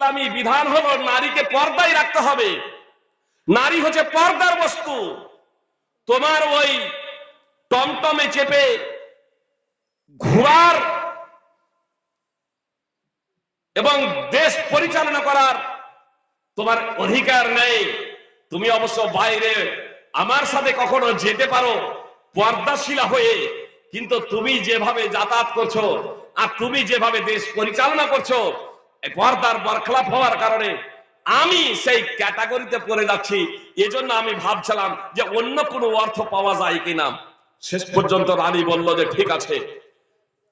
ইসলামী বিধান হলো নারীকে পর্দায় রাখতে হবে। নারী হচ্ছে পর্দার বস্তু। তোমার ওই টমটমে চেপে ঘোরার এবং দেশ পরিচালনা করার তোমার অধিকার নেই। তুমি অবশ্য বাইরে, আমার সাথে কখনো যেতে পারো, পর্দাশীলা হয়ে, কিন্তু তুমি যেভাবে যাতায়াত করছ আর তুমি যেভাবে দেশ পরিচালনা করছ এই পর্দার বরখলাপ হওয়ার কারণে আমি সেই ক্যাটাগরিতে পড়ে যাচ্ছি, এজন্য আমি ভাবছিলাম যে অন্য কোনো অর্থ পাওয়া যায় কিনা। শেষ পর্যন্ত রানী বলল যে, ঠিক আছে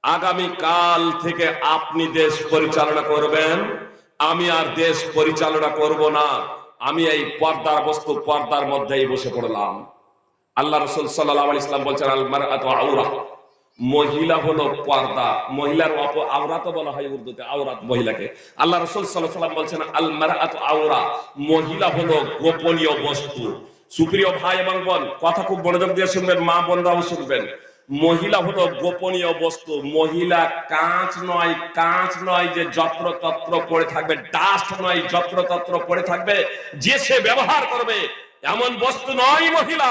আগামী কাল থেকে আপনি দেশ পরিচালনা করবেন। আমি আর দেশ পরিচালনা করব না। আমি এই পর্দার বস্তু পর্দার মধ্যেই বসে পড়লাম। আল্লাহ রসুল সাল্লাহ ইসলাম বলছেন আলমার আউরা মহিলা হলো পর্দা। মহিলার আওরাত বলা হয় উর্দুতে, আওরাত মহিলাকে। আল্লাহ রসুল সাল্লাম বলছেন আলমার আউরা মহিলা হলো গোপনীয় বস্তু। সুপ্রিয় ভাই এবং বোন, কথা খুব মনোযোগ দিয়ে শুনবেন, মা বোনরাও শুনবেন। মহিলা হলো গোপনীয় বস্তু। মহিলা কাঁচ নয় কাঁচ নয় যে যত্র তত্র পড়ে থাকবে, ডাস্ট নয় যত্র তত্র পড়ে থাকবে, যে সে ব্যবহার করবে, এমন বস্তু নয় মহিলা।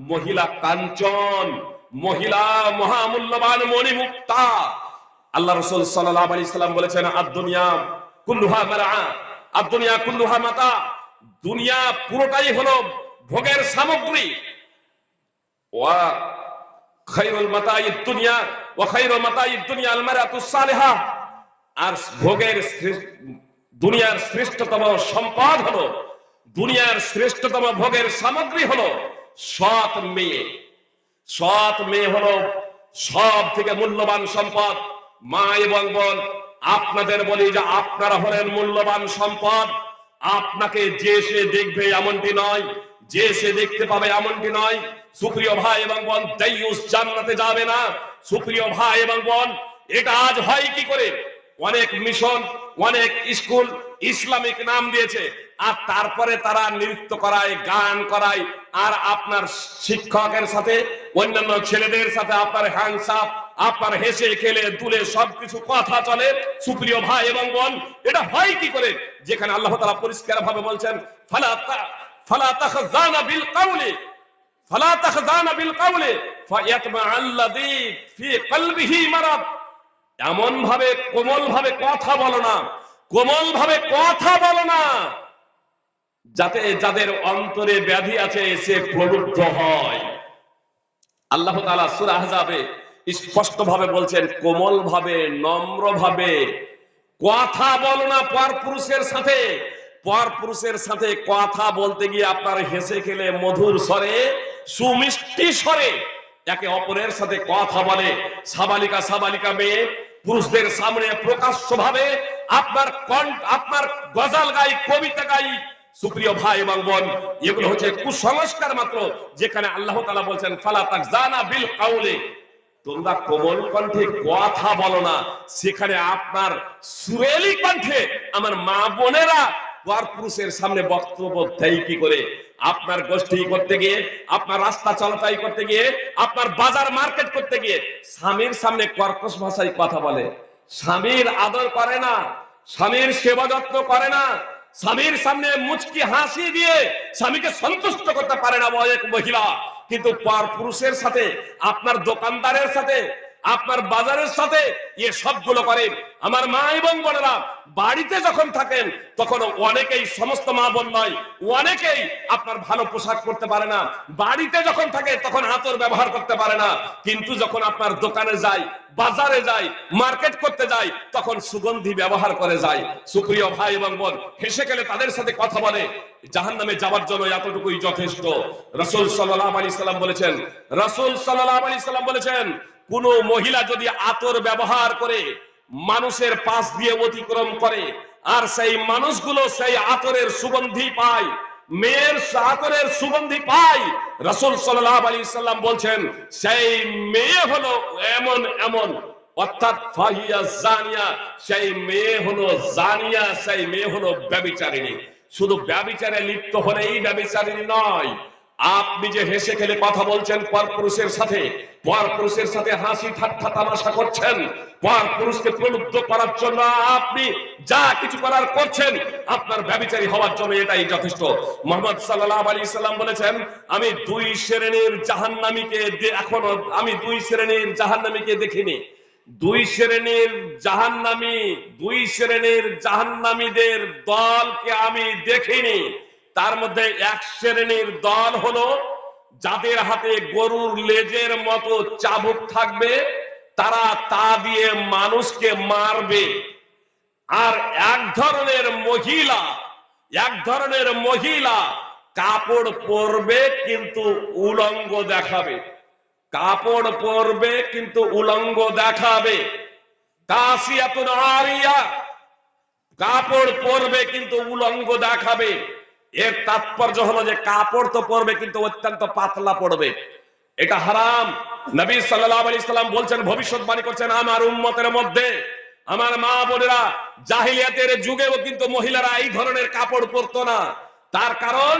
মহিলা কাঞ্চন মহিলা মহামূল্যবান মণিমুক্তা। আল্লাহ রসুল সাল্লাহ আলি সাল্লাম বলেছেন আর দুনিয়া কুল্লুহা মারা আর দুনিয়া কুল্লুহা মাতা। দুনিয়া পুরোটাই হলো ভোগের সামগ্রী। ওয়া খাইরুল দুনিয়া ওয়া খাইরুল মাতাই দুনিয়া আল মারাতুস সালিহা। আর ভোগের দুনিয়ার শ্রেষ্ঠতম সম্পদ হলো, দুনিয়ার শ্রেষ্ঠতম ভোগের সামগ্রী হলো সৎ মেয়ে। সৎ মেয়ে হলো সব থেকে মূল্যবান সম্পদ। মা এবং বোন, আপনাদের বলি যে আপনারা হলেন মূল্যবান সম্পদ। আপনাকে যে সে দেখবে এমনটি নয়, যে সে দেখতে পাবে এমনটি নয়। সুপ্রিয় ভাই এবং বোন দাইয়ুস জান্নাতে যাবে না। সুপ্রিয় ভাই এবং বোন, এটা আজ হয় কি করে? অনেক মিশন অনেক স্কুল ইসলামিক নাম দিয়েছে। আর তারপরে তারা নৃত্য করায়, গান করায়, আর আপনার শিক্ষকের সাথে, অন্যান্য ছেলেদের সাথে আপনার হ্যান্ডসাপ আপনার হেসে খেলে তুলে সবকিছু কথা চলে, সুপ্রিয় ভাই এবং বোন, এটা হয় কি করে? যেখানে আল্লাহ তাআলা পরিষ্কার ভাবে বলছেন এমন ভাবে কোমল ভাবে কথা বলো না কোমল ভাবে কথা বলো না। যাতে যাদের অন্তরে ব্যাধি আছে, সে প্রলুব্ধ হয়। আল্লাহ তাআলা সূরা আহজাবে স্পষ্ট ভাবে বলছেন কোমল ভাবে নম্র ভাবে কথা বলো না পর পুরুষের সাথে। পর পুরুষের সাথে কথা বলতে গিয়ে আপনার হেসে খেলে মধুর স্বরে, সুমিষ্টি স্বরে একে অপরের সাথে কথা বলে। সাবালিকা সাবালিকা মেয়ে, পুরুষদের সামনে প্রকাশ্য ভাবে আপনার কণ্ঠ, আপনার গজাল গাই, কবিতা গাই সুপ্রিয় ভাই এবং বোন, এগুলো হচ্ছে কুসংস্কার মাত্র, যেখানে আল্লাহ তাআলা বলছেন, ফালা তাকজানা বিল কাউলে। তোমরা কোমল কণ্ঠে কথা বলো না। সেখানে আপনার সুরেলি কণ্ঠে আমার মা বোনেরা পর পুরুষের সামনে বক্তব্য দেয় কি করে? আপনার গোষ্ঠী করতে গিয়ে, আপনার রাস্তা চলাচল করতে গিয়ে, আপনার বাজার মার্কেট করতে গিয়ে স্বামীর সামনে কর্কশ ভাষায় কথা বলে। স্বামীর আদর করে না, স্বামীর সেবা যত্ন করে না স্বামীর সামনে মুচকি হাসি দিয়ে স্বামীকে সন্তুষ্ট করতে পারে না মহিলা। কিন্তু পর পুরুষের সাথে, আপনার দোকানদারের সাথে আপনার বাজারের সাথে এ সবগুলো করে আমার মা এবং বোনেরা বাড়িতে যখন থাকেন, তখন অনেকেই সমস্ত মা বোন নয়, অনেকেই আপনার ভালো পোশাক করতে পারে না। বাড়িতে যখন থাকে, তখন আতর ব্যবহার করতে পারে না। কিন্তু যখন আপনার দোকানে যায়, বাজারে যায়, মার্কেট করতে যায়, তখন সুগন্ধি ব্যবহার করে যায়। সুপ্রিয় ভাই এবং বোন, হেসে গেলে তাদের সাথে কথা বলে। জাহান নামে যাওয়ার জন্য এতটুকুই যথেষ্ট। রসুল সাল্লাহ আলী সাল্লাম বলেছেন, রসুল সাল্লাহ আলী সাল্লাম বলেছেন কোন মহিলা যদি আতর ব্যবহার করে, মানুষের পাশ দিয়ে অতিক্রম করে, আর সেই মানুষগুলো সেই আতরের সুগন্ধি পায়, মেয়ের আতরের সুগন্ধি পায়, রসুল সাল্লাহ আলী সাল্লাম বলছেন, সেই মেয়ে হলো এমন এমন, অর্থাৎ সেই মেয়ে হলো জানিয়া, সেই মেয়ে শুধু ব্যবিচারে লিপ্ত হলেই ব্যবিচারিণী নয় আপনি যে হেসে খেলে কথা বলছেন পর পুরুষের সাথে পর পুরুষের সাথে হাসি ঠাট্টা তামাশা করছেন পর পুরুষকে প্রলুব্ধ করার জন্য আপনি যা কিছু করার করছেন, আপনার ব্যবিচারী হওয়ার জন্য এটাই যথেষ্ট। মোহাম্মদ সাল্লাহ আলী সাল্লাম বলেছেন, আমি দুই শ্রেণির জাহান্নামীকে এখনও আমি দুই শ্রেণির জাহান্নামীকে দেখিনি। দুই শ্রেণির জাহান্নামী, দুই শ্রেণির জাহান্নামীদের দলকে আমি দেখিনি। তার মধ্যে এক শ্রেণির দল হলো, যাদের হাতে গরুর লেজের মতো চাবুক থাকবে, তারা তা দিয়ে মানুষকে মারবে। আর এক ধরনের মহিলা, এক ধরনের মহিলা কাপড় পরবে কিন্তু উলঙ্গ দেখাবে। কাপড় পরবে কিন্তু উলঙ্গ দেখাবে। কাশিয়াতুন আরিয়া, কাপড় পরবে কিন্তু উলঙ্গ দেখাবে। এর তাৎপর্য হলো যে কাপড় তো পরবে, কিন্তু অত্যন্ত পাতলা পড়বে এটা হারাম। নবী সাল্লাল্লাহু আলাইহি সাল্লাম বলছেন, ভবিষ্যৎবাণী করছেন, আমার উম্মতের মধ্যে, আমার মা বোনেরা, জাহিলিয়াতের যুগেও কিন্তু মহিলারা এই ধরনের কাপড় পরতো না। তার কারণ,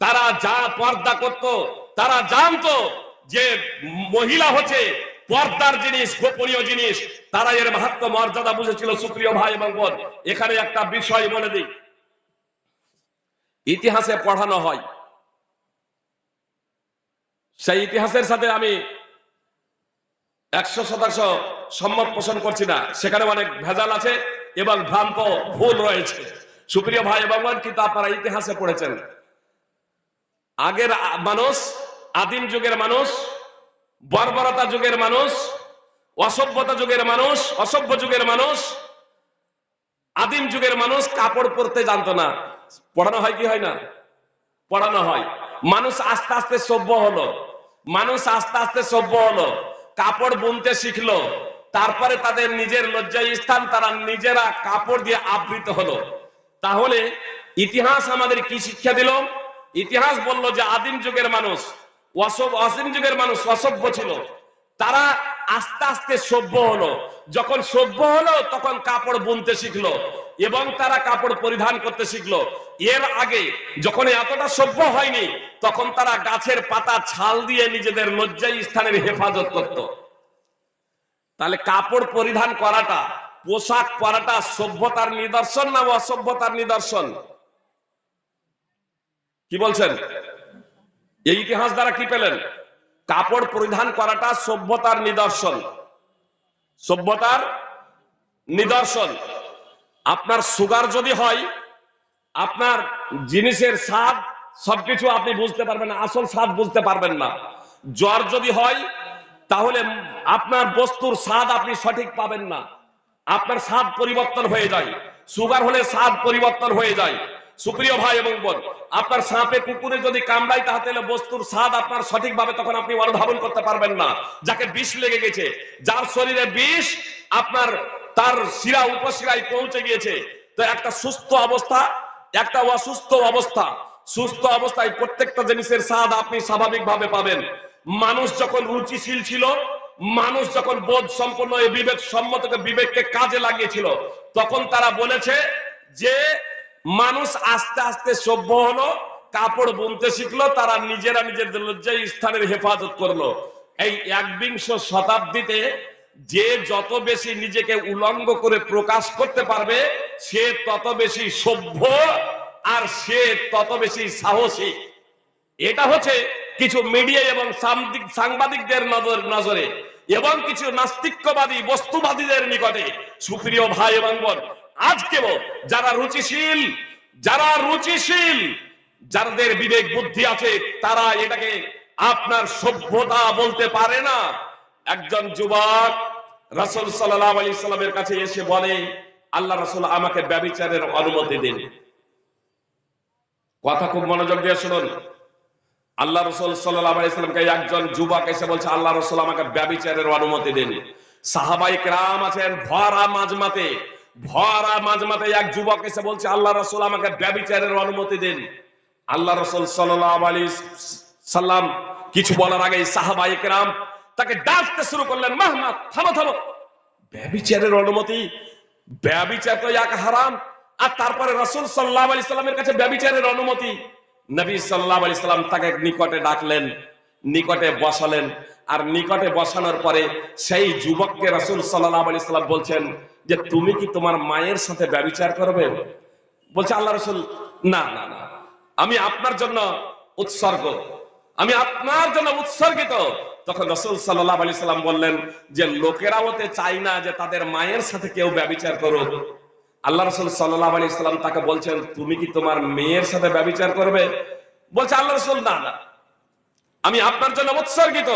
তারা যা পর্দা করত, তারা জানতো যে মহিলা হচ্ছে পর্দার জিনিস, গোপনীয় জিনিস। তারা এর মাহাত্ম মর্যাদা বুঝেছিল সুপ্রিয় ভাই এবং বোন। এখানে একটা বিষয় বলে দিই। ইতিহাসে পড়ানো হয়। সেই ইতিহাসের সাথে আমি একশো শতাংশ সম্মত পোষণ করছি না। সেখানে অনেক ভেজাল আছে এবং ভ্রান্ত ভুল রয়েছে। সুপ্রিয় ভাই এবং কিন্তু আপনারা ইতিহাসে পড়েছেন? আগের মানুষ, আদিম যুগের মানুষ, বর্বরতা যুগের মানুষ, অসভ্যতা যুগের মানুষ, অসভ্য যুগের মানুষ, আদিম যুগের মানুষ কাপড় পরতে জানতো না। পড়ানো হয় কি হয় না? পড়ানো হয়। মানুষ আস্তে আস্তে সভ্য হলো। মানুষ আস্তে আস্তে সভ্য হলো। কাপড় বুনতে শিখলো। তারপরে তাদের নিজের লজ্জায় স্থান, তারা নিজেরা কাপড় দিয়ে আবৃত হলো। তাহলে ইতিহাস আমাদের কি শিক্ষা দিল? ইতিহাস বলল যে আদিম যুগের মানুষ, অসভ্য ছিল। তারা আস্তে আস্তে সভ্য হলো। যখন সভ্য হলো, তখন কাপড় বুনতে শিখলো এবং তারা কাপড় পরিধান করতে শিখলো। এর আগে যখন এতটা সভ্য হয়নি, তখন তারা গাছের পাতা ছাল দিয়ে নিজেদের লজ্জায় স্থানের হেফাজত করত। তাহলে কাপড় পরিধান করাটা, পোশাক পরাটা সভ্যতার নিদর্শন না অসভ্যতার নিদর্শন? কি বলছেন? এই ইতিহাস দ্বারা কি পেলেন? কাপড় পরিধান করাটা সভ্যতার নিদর্শন। সভ্যতার নিদর্শন। আপনার সুগার যদি হয়, আপনার জিনিসের স্বাদ, সবকিছু আপনি বুঝতে পারবেন না, আসল স্বাদ বুঝতে পারবেন না। জ্বর যদি হয়, তাহলে আপনার বস্তুর স্বাদ আপনি সঠিক পাবেন না। আপনার স্বাদ পরিবর্তন হয়ে যায়। সুগার হলে স্বাদ পরিবর্তন হয়ে যায়। সুপ্রিয় ভাই এবং বোন, আপনার সাপে, কুকুরে যদি কামড়ায়, তাহলে বস্তুর স্বাদ আপনার সঠিকভাবে তখন আপনি অনুধাবন করতে পারবেন না। যাকে বিষ লেগে গেছে, যার শরীরে বিষ আপনার তার শিরা উপশিরায় পৌঁছে গিয়েছে। তো একটা সুস্থ অবস্থা, একটা অসুস্থ অবস্থা। সুস্থ অবস্থায় প্রত্যেকটা জিনিসের স্বাদ আপনি স্বাভাবিকভাবে পাবেন। মানুষ যখন রুচিশীল ছিল, মানুষ যখন বোধ সম্পন্ন বিবেক সম্মতকে বিবেককে কাজে লাগিয়েছিল, তখন তারা বলেছে যে মানুষ আস্তে আস্তে সভ্য হলো, কাপড় বুনতে শিখলো, তারা নিজেরা নিজেদের লজ্জায় স্থানের হেফাজত করল। এই একবিংশ শতাব্দীতে যে যত বেশি নিজেকে উলঙ্গ করে প্রকাশ করতে পারবে, সে তত বেশি সভ্য আর সে তত বেশি সাহসী। এটা হচ্ছে কিছু মিডিয়া এবং সাংবাদিকদের নজর নজরে এবং কিছু নাস্তিক্যবাদী, বস্তুবাদীদের নিকটে। সুপ্রিয় ভাই এবং বোন আজকেও যারা রুচিশীল যারা রুচিশীল, যাদের বিবেক বুদ্ধি আছে, তারা এটাকে আপনার সভ্যতা বলতে পারে না। একজন যুবক রাসূল সাল্লাল্লাহু আলাইহি সাল্লামের কাছে এসে বলে, আল্লাহ রাসূল আমাকে ব্যভিচারের অনুমতি দিন। কথা খুব মনোযোগ দিয়ে শুনুন। আল্লাহ রসুল সাল্লামকে একজন যুবক এসে বলছে, আল্লাহ রসুল আমাকে ব্যবিচারের অনুমতি দিন। সাহাবাই রাম আছেন ভরা মাঝমাতে ভরা মাঝমাতে এক যুবক এসে বলছে, আল্লাহ রসুল আমাকে ব্যবিচারের অনুমতি দিন। আল্লাহ রসুল সাল্লাহ আলী সাল্লাম কিছু বলার আগে সাহাবাই রাম তাকে ডাকতে শুরু করলেন মাহমাদ থামো থামো। ব্যবিচারের অনুমতি, ব্যবিচার তো এক হারাম, আর তারপরে রসুল সাল্লাহ আলি সাল্লামের কাছে ব্যবিচারের অনুমতি। নবী সাল্লাহ আলি সাল্লাম তাকে নিকটে ডাকলেন, নিকটে বসালেন, আর নিকটে বসানোর পরে সেই যুবককে রসুল সাল্লাহ আলি সাল্লাম বলছেন যে তুমি কি তোমার মায়ের সাথে ব্যবচার করবে? বলছে আল্লাহ রসুল, না না না। আমি আপনার জন্য উৎসর্গ। আমি আপনার জন্য উৎসর্গিত। তখন রসুল সাল্লাহ আলি সাল্লাম বললেন যে লোকেরাও তে চাই না যে তাদের মায়ের সাথে কেউ ব্যবচার করুক। আল্লাহ রসুল সাল্লাহ আলি সাল্লাম তাকে বলছেন, তুমি কি তোমার মেয়ের সাথে ব্যবচার করবে? বলছে আল্লাহ রসুল, না না। আমি আপনার জন্য উৎসর্গিত।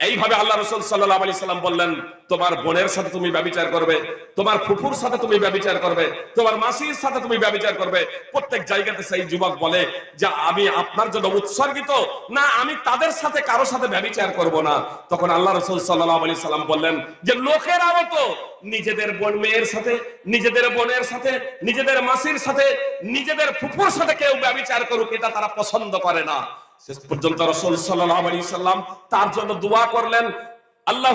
এইভাবে আল্লাহ রসুল সাল্লাহ আলি সাল্লাম বললেন, তোমার বোনের সাথে তুমি ব্যবচার করবে, তোমার ফুফুর সাথে তুমি ব্যবচার করবে, তোমার মাসির সাথে তুমি ব্যবচার করবে। প্রত্যেক জায়গাতে সেই যুবক বলে যে, আমি আপনার জন্য উৎসর্গিত, না, আমি তাদের সাথে কারও সাথে ব্যবচার করব না। তখন আল্লাহ রসুল সাল্লাহ আলি সাল্লাম বললেন যে লোকেরাও তো নিজেদের বোন মেয়ের সাথে, নিজেদের বোনের সাথে, নিজেদের মাসির সাথে, নিজেদের ফুফুর সাথে কেউ ব্যবচার করুক, এটা তারা পছন্দ করে না। শেষ পর্যন্ত রসুল সাল্লাহ আলী সাল্লাম তার জন্য দোয়া করলেন আল্লাহ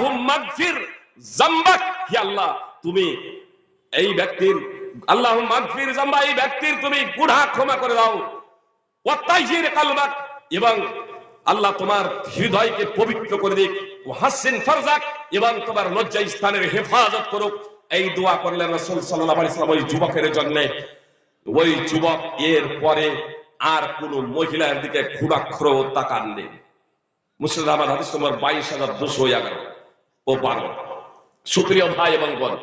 আল্লাহ, তুমি এই ব্যক্তির আল্লাহ মাগফির জাম্বা এই ব্যক্তির তুমি গুনাহ ক্ষমা করে দাও। এবং আল্লাহ তোমার হৃদয়কে পবিত্র করে দিক। এবং তোমার লজ্জা স্থানের হেফাজত করুক। এই দোয়া করলেন রসুল সাল্লাহ আলি সাল্লাম ওই যুবকের জন্য। ওই যুবক এর পরে আর কোন মহিলার দিকে ক্ষুরাক্ষর তাকাননি মুর্শিদাবাদ হাদিস নম্বর বাইশ হাজার দুশো এগারো। ও বারো সুপ্রিয় ভাই এবং বোন,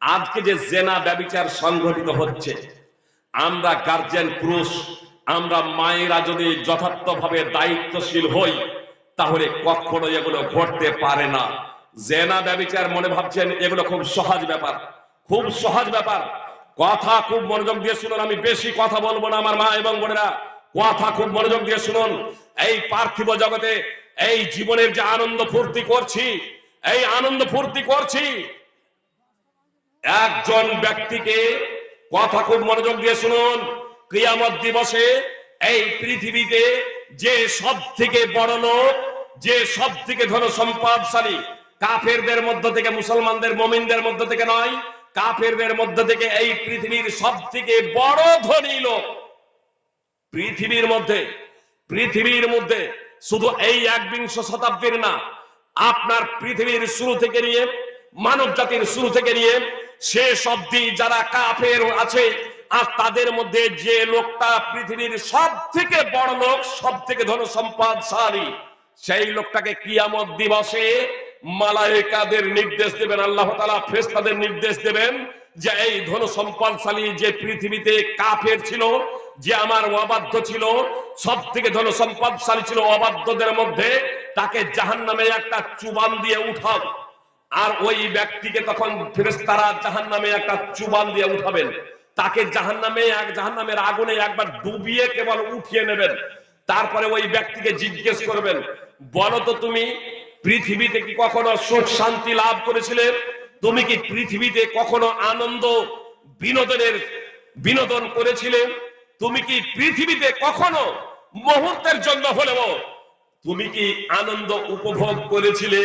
আজকে যে জেনা ব্যবিচার সংঘটিত হচ্ছে, আমরা গার্জেন পুরুষ, আমরা মায়েরা যদি যথার্থভাবে দায়িত্বশীল হই, তাহলে কখনো এগুলো ঘটতে পারে না। জেনা ব্যবিচার মনে ভাবছেন, এগুলো খুব সহজ ব্যাপার। খুব সহজ ব্যাপার। কথা খুব মনোযোগ দিয়ে শুনুন, আমি বেশি কথা বলব না আমার মা এবং বোনেরা। কথা খুব মনোযোগ দিয়ে শুনুন। এই পার্থিব জগতে এই জীবনের যে আনন্দ ফুর্তি করছি, এই আনন্দ ফুর্তি করছি, একজন ব্যক্তিকে কথা খুব মনোযোগ দিয়ে শুনুন। ক্রিয়ামত দিবসে এই পৃথিবীতে যে সব থেকে বড় লোক, যে সব থেকে ধরো সম্পদশালী কাফেরদের মধ্য থেকে মুসলমানদের, মমিনদের মধ্য থেকে নয় কাফেরদের মধ্য থেকে এই পৃথিবীর সব থেকে বড় ধনী লোক। পৃথিবীর মধ্যে পৃথিবীর মধ্যে শুধু এই একবিংশ শতাব্দীর না, আপনার পৃথিবীর শুরু থেকে নিয়ে, মানব জাতির শুরু থেকে নিয়ে, শেষ অব্দি যারা কাফের আছে, আর তাদের মধ্যে যে লোকটা পৃথিবীর সব থেকে বড় লোক সব থেকে ধন সম্পদশালী সেই লোকটাকে কিয়ামত দিবসে মালায়েকাদের নির্দেশ দেবেন, আল্লাহ তালা ফেরেশতাদের নির্দেশ দেবেন যে এই ধন সম্পদশালী যে পৃথিবীতে কাফের ছিল, যে আমার অবাধ্য ছিল সব থেকে ধন সম্পদশালী ছিল অবাধ্যদের মধ্যে, তাকে জাহান নামে একটা চুবান দিয়ে উঠাও। আর ওই ব্যক্তিকে তখন ফেরেশতারা জাহান নামে একটা চুবান দিয়ে উঠাবেন। তাকে জাহান নামে এক জাহান নামের আগুনে একবার ডুবিয়ে কেবল উঠিয়ে নেবেন। তারপরে ওই ব্যক্তিকে জিজ্ঞেস করবেন, বলো তো তুমি পৃথিবীতে কি কখনো সুখ, শান্তি লাভ করেছিলে তুমি কি পৃথিবীতে কখনো আনন্দ, বিনোদনের, বিনোদন করেছিলে তুমি কি পৃথিবীতে কখনো মুহূর্তের জন্য হলেও তুমি কি আনন্দ উপভোগ করেছিলে?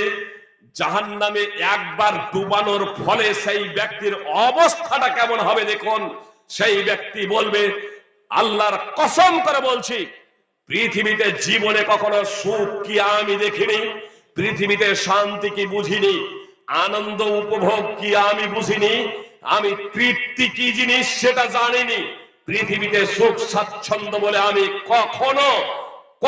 জাহান নামে একবার ডুবানোর ফলে সেই ব্যক্তির অবস্থাটা কেমন হবে দেখুন। সেই ব্যক্তি বলবে, আল্লাহর কসম করে বলছি, পৃথিবীতে জীবনে কখনো সুখ কি আমি দেখিনি? পৃথিবীতে শান্তি কি বুঝিনি? আনন্দ উপভোগ কি আমি বুঝিনি? আমি তৃপ্তি কি জিনিস সেটা জানিনি। পৃথিবীতে সুখ স্বাচ্ছন্দ্য বলে আমি কখনো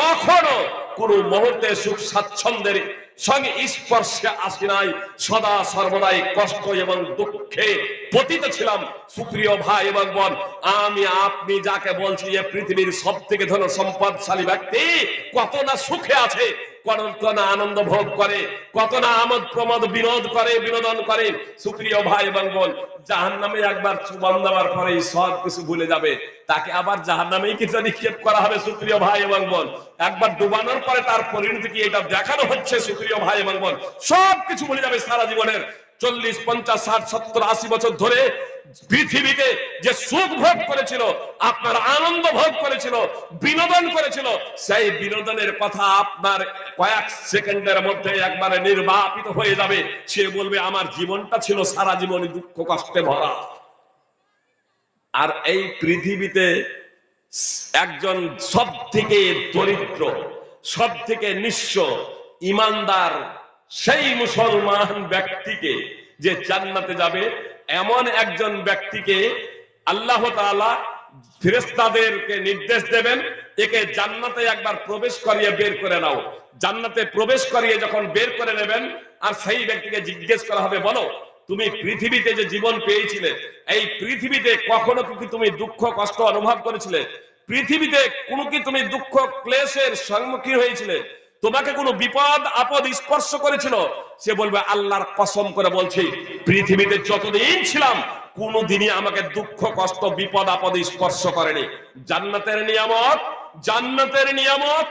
কখনো কোন মুহূর্তে সুখ স্বাচ্ছন্দ্যের সঙ্গে স্পর্শে আসি নাই। সদা সর্বদাই কষ্ট এবং দুঃখে পতিত ছিলাম। সুপ্রিয় ভাই এবং বোন, আমি আপনি যাকে বলছি যে পৃথিবীর সব থেকে ধন সম্পদশালী ব্যক্তি, কত না সুখে আছে কত না আনন্দ ভোগ করে, কত না আমোদ বিনোদ করে, বিনোদন করে। সুপ্রিয় ভাই এবং বোন জাহান নামে একবার চুবান দেওয়ার পরে সব কিছু ভুলে যাবে। তাকে আবার জাহান নামেই কিছু নিক্ষেপ করা হবে, সুপ্রিয় ভাই এবং বোন। একবার ডুবানোর পরে তার পরিণতি কি এটা দেখানো হচ্ছে, সুপ্রিয় ভাই এবং বোন? সব কিছু ভুলে যাবে সারা জীবনের। চল্লিশ, পঞ্চাশ, ষাট, সত্তর, আশি বছর ধরে পৃথিবীতে যে সুখ ভোগ করেছিল, আপনার আনন্দ ভোগ করেছিল, বিনোদন করেছিল, সেই বিনোদনের কথা আপনার কয়েক সেকেন্ডের মধ্যে একবারে নির্বাপিত হয়ে যাবে। সে বলবে, আমার জীবনটা ছিল সারা জীবন দুঃখ কষ্টে ভরা। আর এই পৃথিবীতে একজন সব থেকে দরিদ্র সব থেকে নিঃস্ব, ইমানদার, সেই মুসলমান ব্যক্তিকে যে জান্নাতে যাবে এমন একজন ব্যক্তিকে আল্লাহ ফেরেশতাদেরকে নির্দেশ দেবেন, একে জান্নাতে একবার প্রবেশ করিয়ে বের করে নাও। জান্নাতে প্রবেশ করিয়ে যখন বের করে নেবেন, আর সেই ব্যক্তিকে জিজ্ঞেস করা হবে, বলো, তুমি পৃথিবীতে যে জীবন পেয়েছিলে, এই পৃথিবীতে কখনো কি তুমি দুঃখ, কষ্ট অনুভব করেছিলে? পৃথিবীতে কোনো কি তুমি দুঃখ, ক্লেশের সম্মুখীন হয়েছিলে? তোমাকে কোনো বিপদ, আপদ স্পর্শ করেছিল? সে বলবে, আল্লাহর কসম করে বলছি, পৃথিবীতে যতদিন ছিলাম, কোনোদিনই আমাকে দুঃখ, কষ্ট, বিপদ, আপদ স্পর্শ করেনি। জান্নাতের নিয়ামত জান্নাতের নিয়ামত,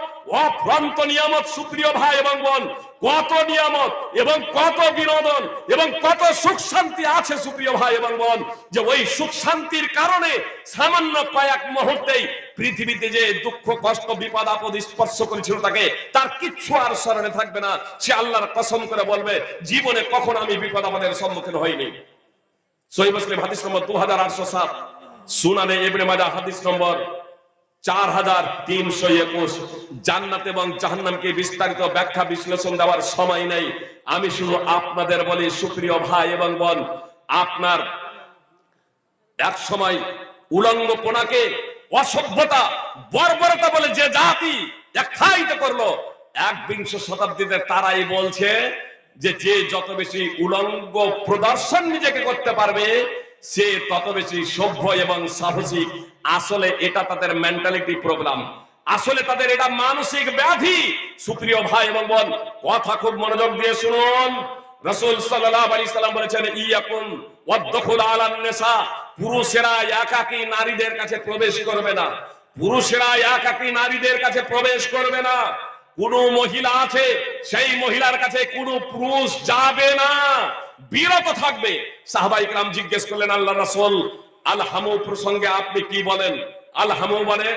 অফ্রান্ত নিয়ামত, সুপ্রিয় ভাই এবং বোন, কত নিয়ামত এবং কত বিনোদন এবং কত সুখ শান্তি আছে, সুপ্রিয় ভাই এবং বোন, যে ওই সুখ শান্তির কারণে সামান্য কয়েক মুহূর্তেই পৃথিবীতে যে দুঃখ, কষ্ট, বিপদ, আপদ স্পর্শ করেছিল তাকে, তার কিচ্ছু আর স্মরণে থাকবে না। সে আল্লাহর কসম করে বলবে, জীবনে কখন আমি বিপদ আমাদের সম্মুখীন হইনি। সহি মুসলিম হাদিস নম্বর দু হাজার আটশো সাত, সুনানে এবনে মাজা হাদিস নম্বর চার এবং জাহান্নামকে বিস্তারিত ব্যাখ্যা বিশ্লেষণ দেওয়ার সময় নেই। আমি শুধু আপনাদের বলি, সুপ্রিয় ভাই এবং বোন, আপনার এক সময় উলঙ্গপনাকে অসভ্যতা, বর্বরতা বলে যে জাতি করল একবিংশ শতাব্দীতে তারাই বলছে যে যে যত বেশি উলঙ্গ প্রদর্শন নিজেকে করতে পারবে সে তত বেশি সভ্য এবং সাহসিক আসলে এটা তাদের মেন্টালিটি প্রোগ্রাম আসলে তাদের এটা মানসিক ব্যাধি। সুপ্রিয় ভাই এবং বোন, কথা খুব মনোযোগ দিয়ে শুনুন। রসুল সাল্লাম বলেছেন আলান নিসা। পুরুষেরা একাকী নারীদের কাছে প্রবেশ করবে না। পুরুষেরা একাকী নারীদের কাছে প্রবেশ করবে না। কোন মহিলা আছে, সেই মহিলার কাছে কোন পুরুষ যাবে না। বিরত থাকবে। সাহবা ইকরাম জিজ্ঞেস করলেন, আল্লাহ রাসুল, আল হামু প্রসঙ্গে আপনি কি বলেন? আল হামু মানে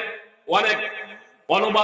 অনেক অনুবাদ